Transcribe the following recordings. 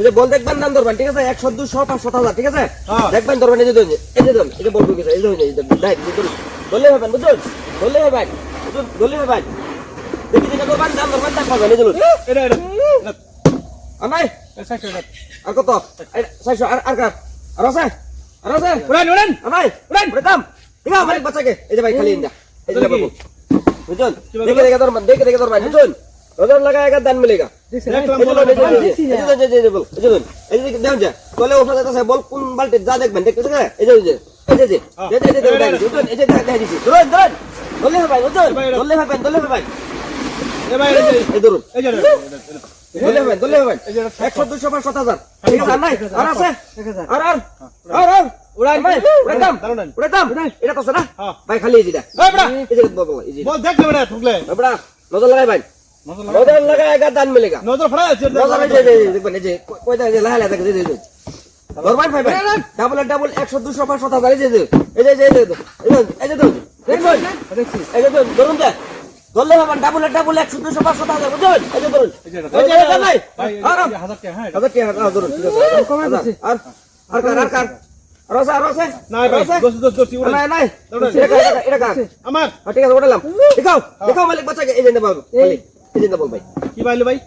এই যে বল দেখবেন দাম ধরবেন ঠিক আছে একশো দুশো পাঁচশো হাজার ঠিক আছে হ্যাঁ। দেখবেন ধরবেন এই যে ধরুন এই যে ধরুন এই যে বল ঢুকেছে এই যে ধরুন এই হবেন বুঝুন ধরলে হবেন বুঝুন হবেন দেখি দেখে ধরবেন দাম ধরবেন দাম পাবেন এই যে আর নাই আর কত ছয়শো আর আর কার আর আছে আর আছে উড়ান উড়ান নাই উড়ান উড়ে দাম ঠিক আছে বাচ্চাকে এই যে ভাই খালি ইন্দা এই যে বুঝুন? দেখে দেখে ধরবেন দেখে দেখে ধরবেন বুঝুন রোজার লাগা একা দান মিলেগা বল কোন বাল্টি যা দেখবেন দেখতে এই যে একশো নজর লাগাই ভাই নজর লাগায় দান মিলেগা নজর ফড়া আছে নজর এই যে দেখবেন এই যে কয়টা যে লাহালা থাকে যে নরমাল ফাইবার ডাবল ডাবল 100 200 ধরলে ডাবল ডাবল 100 200 500 হাজার বুঝলেন এই যে ধরুন এই যে নাই হাজার টাকা হ্যাঁ হাজার টাকা ধরুন কমে আর আর কার আর কার রসা রসা নাই ভাই নাই নাই এটা আমার ঠিক আছে ওটালাম দেখাও দেখাও মালিক এই যে বাবু মালিক কি বাইলো ভাই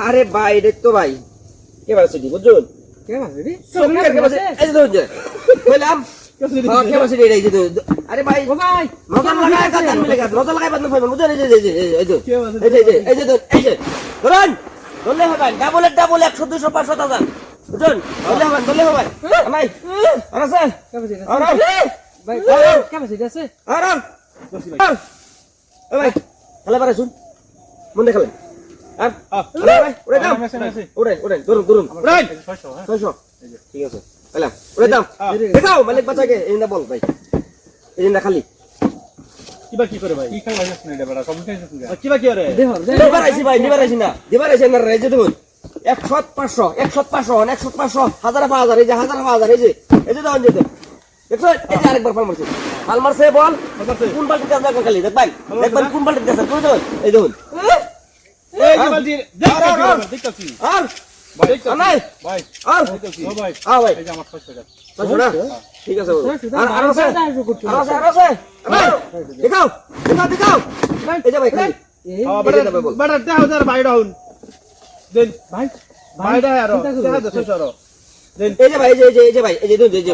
আরে ভাই রে তো ভাই কে ভার্সিটি বুঝুন কে তো কে ভার্সিটি ভাই ও ভাই নজর লাগায় কাতান মিলে গেছে নজর লাগায় বাদন ফাইমান বুঝুন এই যে এই ভাই আরে স্যার কে শুন মনে খেলেন আর হ্যাঁ। উড়ে দাম। উড়ে উড়ে ধরুন ধরুন। ছয়শো ঠিক আছে। পেলাম। উড়ে দাম হ্যাঁ। দেখাও মালিক বাচ্চাকে এই না বল ভাই। এই না খালি। কিবা কি করে ভাই? কি খাই ভাই? না এটা সব খাই কিবা কি করে? দিবার আইছি ভাই দিবার আইছি না। দিবার আইছি না রেজে দেখুন। একশো পাঁচশো একশো পাঁচশো একশো পাঁচশো হাজার পাঁচ হাজার এই যে হাজার পাঁচ হাজার এই যে এই যে দেখুন যেতে। দেখছ? এই যে আরেকবার ফাল মারছে। ফাল মারছে বল। কোন বালতিতে দেখবেন খালি? দেখবেন দেখবেন কোন বালতিতে আছে? দেখুন এই দেখুন। আর নাই আর ভাই আ ভাই এই আমার 500 টাকা ঠিক আছে। আর আর আছে? আর আছে? আর আছে দেখাও দেখাও দেখাও। এই যা ভাই খাই হ্যাঁ, বেটা দেখাও যার বাইরে হন দেন। ভাই বাইরে আর দেখা দে সরো এই যে ভাই এই যে এই যে ভাই এই যে এই যে এই যে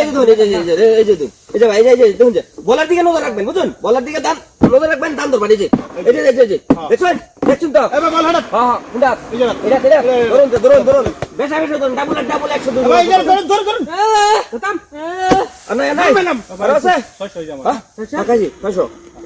এই যে এই যে এই যে দেখুন এই যে ভাই এই যে দেখুন বলার দিকে নজর রাখবেন বুঝুন বলার দিকে দান নজর রাখবেন দান ধরবেন এই যে এই যে এই যে দেখছেন দেখছেন তো এবার বল হাট হ্যাঁ হ্যাঁ কোনটা এটা এটা ধরুন ধরুন ধরুন বেশা বেশা ধরুন ডাবল ডাবল একশো ধরুন ভাই এই ধর ধর ধর দাম আর নাই আর নাই ম্যাডাম আছে 600 হই আমার হ্যাঁ কাকাজি ছয়শো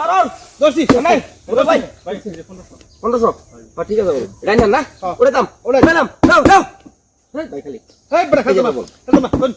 আর আর দোস্তি নাই ওরে ভাই। ভাই 1500 পনেরোশো। হ্যাঁ ঠিক আছে রাইন না? হ্যাঁ। ওরে দাম। ওরে। দাম দাও দাও ভাই খালি। এই বড় বল